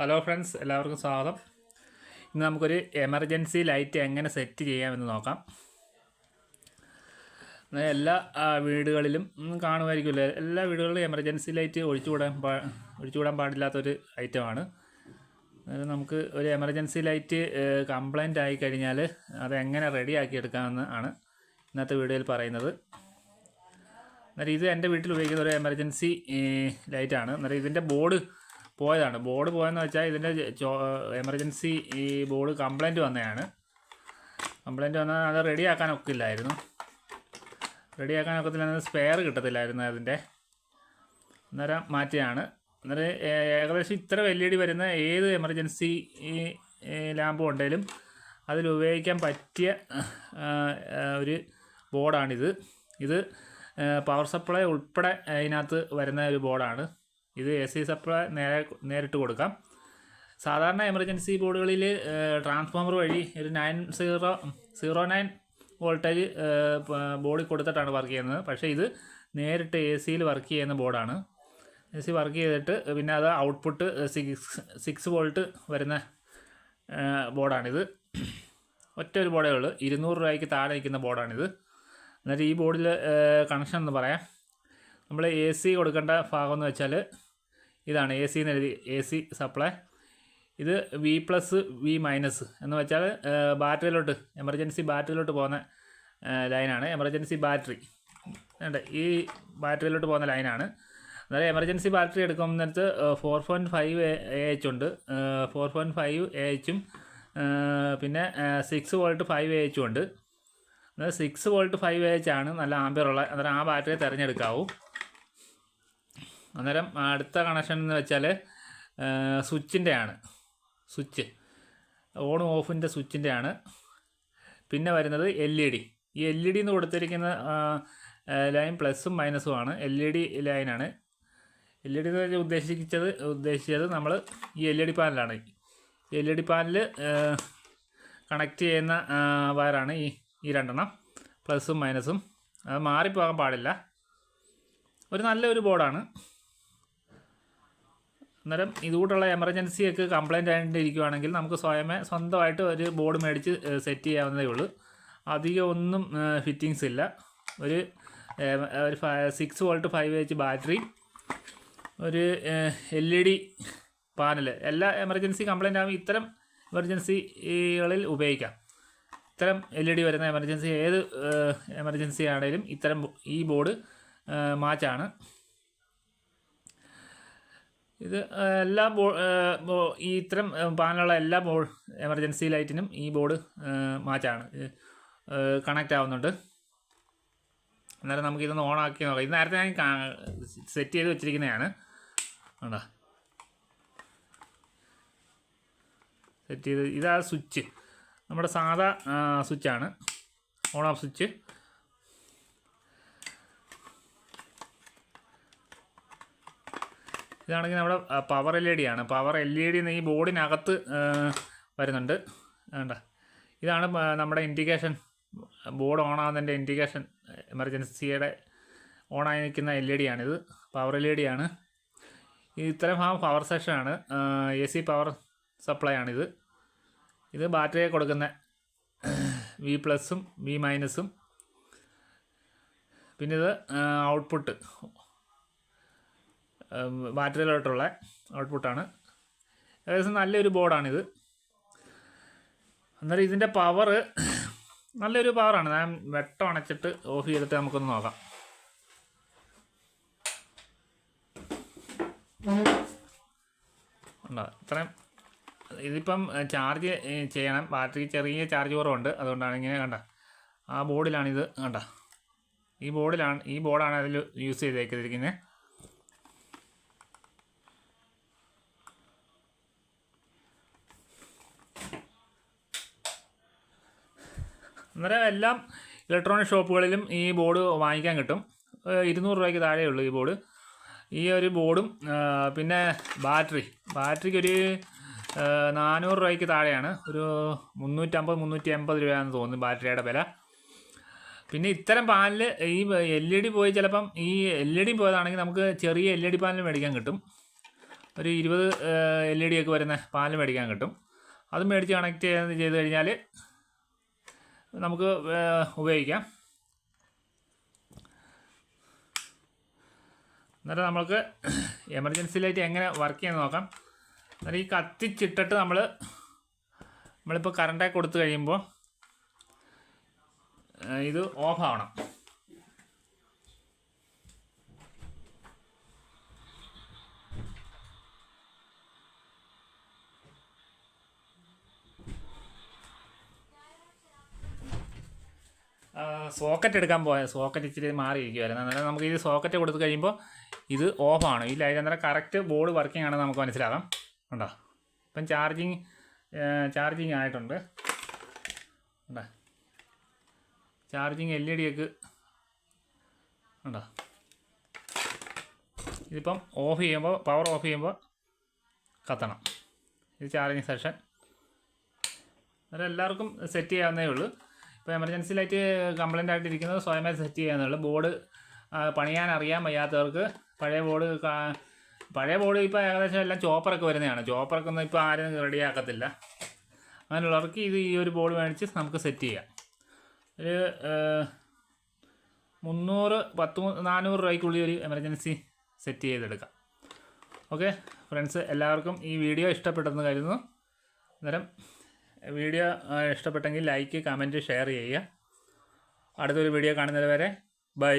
Hello friends എല്ലാവർക്കും സ്വാഗതം. ഇന്ന് നമുക്കൊരു എമർജൻസി ലൈറ്റ് എങ്ങനെ സെറ്റ് ചെയ്യാമെന്ന് നോക്കാം. എല്ലാ വീടുകളിലും കാണുമായിരിക്കുമല്ലോ. എല്ലാ വീടുകളിലും എമർജൻസി ലൈറ്റ് ഒഴിച്ചുകൂടാൻ പാ ഒഴിച്ചുകൂടാൻ പാടില്ലാത്തൊരു ഐറ്റമാണ് നമുക്ക് ഒരു എമർജൻസി ലൈറ്റ് കംപ്ലൈന്റ് ആയി കഴിഞ്ഞാൽ അത് എങ്ങനെ റെഡിയാക്കി എടുക്കാമെന്ന് ആണ് ഇന്നത്തെ വീഡിയോയിൽ പറയുന്നത്. അന്നേരം ഇത് എന്റെ വീട്ടിൽ ഉപയോഗിക്കുന്ന ഒരു എമർജൻസി ലൈറ്റാണ് അന്നേരം ഇതിന്റെ ബോർഡ് പോയതാണ്. ബോർഡ് പോയെന്ന് വെച്ചാൽ ഇതിന്റെ എമർജൻസി ഈ ബോർഡ് കംപ്ലൈന്റ് വന്നതാണ്. കംപ്ലൈന്റ് വന്നാൽ അത് റെഡിയാക്കാൻ ഒക്കില്ലായിരുന്നു. റെഡി ആക്കാൻ ഒക്കത്തില്ല സ്പെയർ കിട്ടത്തില്ലായിരുന്നു അതിന്റെ അന്നേരം മാറ്റിയാണ്. അന്നേരം ഏകദേശം ഇത്ര എൽ ഡി വരുന്ന ഏത് എമർജൻസി ലാമ്പും ഉണ്ടെങ്കിലും അതിൽ ഉപയോഗിക്കാൻ പറ്റിയ ഒരു ബോർഡാണിത്. ഇത് പവർ സപ്ലൈ ഉൾപ്പെടെ അതിനകത്ത് വരുന്ന ഒരു ബോർഡാണ്. ഇത് എ സി സപ്ലൈ നേരെ നേരിട്ട് കൊടുക്കാം. സാധാരണ എമർജൻസി ബോർഡുകളിൽ ട്രാൻസ്ഫോമർ വഴി ഒരു nine zero zero nine voltage ബോർഡിൽ കൊടുത്തിട്ടാണ് വർക്ക് ചെയ്യുന്നത്. പക്ഷേ ഇത് നേരിട്ട് എ സിയിൽ വർക്ക് ചെയ്യുന്ന ബോർഡാണ്. എ സി വർക്ക് ചെയ്തിട്ട് പിന്നെ അത് ഔട്ട്പുട്ട് സിക്സ് സിക്സ് വോൾട്ട് വരുന്ന ബോർഡാണിത്. ഒറ്റ ഒരു ബോർഡേ ഉള്ളൂ. ഇരുന്നൂറ് രൂപയ്ക്ക് താഴെ നിൽക്കുന്ന ബോർഡാണിത്. എന്നിട്ട് ഈ ബോർഡിൽ കണക്ഷൻ എന്ന് പറയാം. നമ്മൾ എ സി കൊടുക്കേണ്ട ഭാഗം എന്ന് വെച്ചാൽ ഇതാണ് എ സി എഴുതി എ സി സപ്ലൈ ഇത് വി പ്ലസ് വി മൈനസ് എന്ന് വെച്ചാൽ ബാറ്ററിയിലോട്ട് എമർജൻസി ബാറ്ററിയിലോട്ട് പോകുന്ന ലൈനാണ് എമർജൻസി ബാറ്ററി വേണ്ട ഈ ബാറ്ററിയിലോട്ട് പോകുന്ന ലൈനാണ് അതായത് emergency battery എടുക്കുന്നിടത്ത് four point five A H ഉണ്ട്. ഫോർ പോയിന്റ് ഫൈവ് എ എച്ചും പിന്നെ സിക്സ് വോൾട്ട് ഫൈവ് എ എച്ചും ഉണ്ട്. അതായത് six volt five A H ആണ്. നല്ല ആമ്പിയർ ഉള്ള അന്നേരം ആ ബാറ്ററി തിരഞ്ഞെടുക്കാവൂ. അന്നേരം അടുത്ത കണക്ഷൻ എന്ന് വെച്ചാൽ സ്വിച്ചിന്റെ ആണ് സ്വിച്ച്. ഓൺ ഓഫിന്റെ സ്വിച്ചിന്റെ ആണ് പിന്നെ വരുന്നത് എൽ ഇ ഡി. ഈ എൽ ഇ ഡി എന്ന് കൊടുത്തിരിക്കുന്ന ലൈൻ പ്ലസും മൈനസും ആണ്. എൽ ഇ ഡി ലൈനാണ്. എൽ ഇ ഡി എന്ന് വെച്ചാൽ ഉദ്ദേശിച്ചത് ഉദ്ദേശിച്ചത് നമ്മൾ ഈ L E D പാനലാണ്. L E D panel connect ചെയ്യുന്ന വയറാണ് ഈ ഈ രണ്ടെണ്ണം. പ്ലസും മൈനസും. അത് മാറിപ്പോകാൻ പാടില്ല. ഒരു നല്ലൊരു ബോർഡാണ്. അന്നേരം ഇതുകൂട്ടുള്ള എമർജൻസി ഒക്കെ കംപ്ലയിന്റ് ആയിട്ടിരിക്കുവാണെങ്കിൽ നമുക്ക് സ്വയമേ സ്വന്തമായിട്ട് ഒരു ബോർഡ് മേടിച്ച് സെറ്റ് ചെയ്യാവുന്നതേ ഉള്ളൂ. അധികം ഒന്നും ഫിറ്റിങ്സ് ഇല്ല. ഒരു ഒരു six volt five H battery ഒരു എൽ ഇ ഡി പാനൽ എല്ലാ എമർജൻസി കംപ്ലയിന്റ് ആകുമ്പോൾ ഇത്തരം എമർജൻസികളിൽ ഉപയോഗിക്കാം. ഇത്തരം എൽ ഇ ഡി വരുന്ന എമർജൻസി ഏത് എമർജൻസി ആണെങ്കിലും ഇത്തരം ഈ ബോർഡ് മാച്ചാണ് ഇത് എല്ലാ ബോ ഈ ഇത്തരം പാനലുള്ള എല്ലാ ബോ എമർജൻസി ലൈറ്റിനും ഈ ബോർഡ് മാച്ചാണ്. കണക്റ്റ് ആവുന്നുണ്ട്. അന്നേരം നമുക്ക് ഇതൊന്ന് ആക്കി നോക്കാം. ഇത് നേരത്തെ ഞാൻ സെറ്റ് ചെയ്ത് വെച്ചിരിക്കുന്നതാണ്. കണ്ടോ? സെറ്റ് ചെയ്ത് ഇതാ സ്വിച്ച് നമ്മുടെ സാധാ സ്വിച്ചാണ് ഓൺ ഓഫ് സ്വിച്ച് ഇതാണെങ്കിൽ നമ്മുടെ പവർ എൽ ഇ ഡി ആണ്. പവർ എൽ ഇ ഡി ഈ ബോർഡിനകത്ത് വരുന്നുണ്ട്. വേണ്ട ഇതാണ് നമ്മുടെ ഇൻഡിക്കേഷൻ ബോർഡ് ഓൺ ആകുന്നതിന്റെ ഇൻഡിക്കേഷൻ എമർജൻസിയുടെ ഓണായി നിൽക്കുന്ന എൽ ഇ ഡി ആണിത്. പവർ എൽ ഇ ഡി ആണ്. ഇത്തരം ഭാഗം പവർ സെക്ഷനാണ് എ സി പവർ സപ്ലൈ ആണിത്. ഇത് ബാറ്ററിയെ കൊടുക്കുന്ന വി പ്ലസും വി മൈനസും പിന്നെ ഇത് ഔട്ട്പുട്ട് ബാറ്ററിയിലോട്ടുള്ള ഔട്ട്പുട്ടാണ്. ഏകദേശം നല്ലൊരു ബോർഡാണിത്. അന്നേരം ഇതിന്റെ പവർ നല്ലൊരു പവറാണ്. ഞാൻ വെട്ടം അണച്ചിട്ട് ഓഫ് ചെയ്തിട്ട് നമുക്കൊന്ന് നോക്കാം. ഉണ്ടോ? ഇത്രയും ഇതിപ്പം ചാർജ് ചെയ്യണം. ബാറ്ററി ചെറിയ ചാർജ് കുറവുണ്ട്. അതുകൊണ്ടാണ് ഇങ്ങനെ കണ്ട. ആ ബോർഡിലാണിത് കണ്ട. ഈ ബോർഡിലാണ് ഈ ബോർഡാണ് അതിൽ യൂസ് ചെയ്തേക്കിരിക്കുന്നത് അന്നേരം എല്ലാം ഇലക്ട്രോണിക് ഷോപ്പുകളിലും ഈ ബോർഡ് വാങ്ങിക്കാൻ കിട്ടും. ഇരുന്നൂറ് രൂപയ്ക്ക് താഴെയുള്ളൂ ഈ ബോർഡ് ഈ ഒരു ബോർഡും പിന്നെ ബാറ്ററി ബാറ്ററിക്ക് ഒരു നാനൂറ് രൂപയ്ക്ക് താഴെയാണ്. ഒരു മുന്നൂറ്റമ്പത് മുന്നൂറ്റി എൺപത് രൂപയാണെന്ന് തോന്നുന്നു ബാറ്ററിയുടെ വില. പിന്നെ ഇത്തരം പാനൽ ഈ എൽ ഇ ഡി പോയി ചിലപ്പം ഈ എൽ ഇ ഡി പോയതാണെങ്കിൽ നമുക്ക് ചെറിയ എൽ ഇ ഡി പാനൽ മേടിക്കാൻ കിട്ടും. ഒരു ഇരുപത് എൽ ഇ ഡി ഒക്കെ വരുന്ന പാനൽ മേടിക്കാൻ കിട്ടും. അത് മേടിച്ച് കണക്ട് ചെയ്ത് ചെയ്ത് കഴിഞ്ഞാൽ നമുക്ക് ഉപയോഗിക്കാം. എന്നിട്ട് നമ്മൾക്ക് എമർജൻസി ലൈറ്റ് എങ്ങനെ വർക്ക് ചെയ്യാൻ നോക്കാം. എന്നിട്ട് ഈ കത്തിച്ചിട്ടിട്ട് നമ്മൾ നമ്മളിപ്പോൾ കറണ്ടൊക്കെ കൊടുത്തു കഴിയുമ്പോൾ ഇത് ഓഫ് സോക്കറ്റ് എടുക്കാൻ പോയ സോക്കറ്റ് ഇച്ചിരി മാറിയിരിക്കുമായിരുന്നു അന്നേരം നമുക്ക് ഈ സോക്കറ്റ് കൊടുത്തു കഴിയുമ്പോൾ ഇത് ഓഫാണ് ഈ ലൈറ്റ് അന്നേരം കറക്റ്റ് ബോർഡ് വർക്കിംഗ് ആണെന്ന് നമുക്ക് മനസ്സിലാകാം. ഉണ്ടോ ഇപ്പം ചാർജിങ് ചാർജിങ് ആയിട്ടുണ്ട്. ഉണ്ടോ ചാർജിങ് എൽ ഇ ഡി ഒക്കെ ഉണ്ടോ ഇതിപ്പം ഓഫ് ചെയ്യുമ്പോൾ പവർ ഓഫ് ചെയ്യുമ്പോൾ കത്തണം. ഇത് ചാർജിങ് സെഷൻ അത് എല്ലാവർക്കും സെറ്റ് ചെയ്യാവുന്നേ ഉള്ളൂ. ഇപ്പോൾ എമർജൻസി ലൈറ്റ് കംപ്ലൈന്റ് ആയിട്ടിരിക്കുന്നത് സ്വയമേ സെറ്റ് ചെയ്യാന്നുള്ളൂ ബോർഡ് പണിയാൻ അറിയാൻ വയ്യാത്തവർക്ക് പഴയ ബോർഡ് പഴയ ബോർഡ് ഇപ്പോൾ ഏകദേശം എല്ലാം ചോപ്പറൊക്കെ വരുന്നതാണ്. ചോപ്പറൊക്കെ ഒന്നും ഇപ്പോൾ ആരും റെഡിയാക്കത്തില്ല അങ്ങനെയുള്ളവർക്ക് ഇത് ഈ ഒരു ബോർഡ് മേടിച്ച് നമുക്ക് സെറ്റ് ചെയ്യാം. ഒരു മുന്നൂറ് പത്ത് നാനൂറ് രൂപയ്ക്കുള്ളിൽ ഒരു എമർജൻസി സെറ്റ് ചെയ്തെടുക്കാം. ഓക്കെ ഫ്രണ്ട്സ് എല്ലാവർക്കും ഈ വീഡിയോ ഇഷ്ടപ്പെട്ടെന്ന് കരുതുന്നു. അന്നേരം വീഡിയോ ഇഷ്ടപ്പെട്ടെങ്കിൽ ലൈക്ക് കമന്റ് ഷെയർ ചെയ്യുക. അടുത്തൊരു വീഡിയോ കാണുന്നത് വരെ ബൈ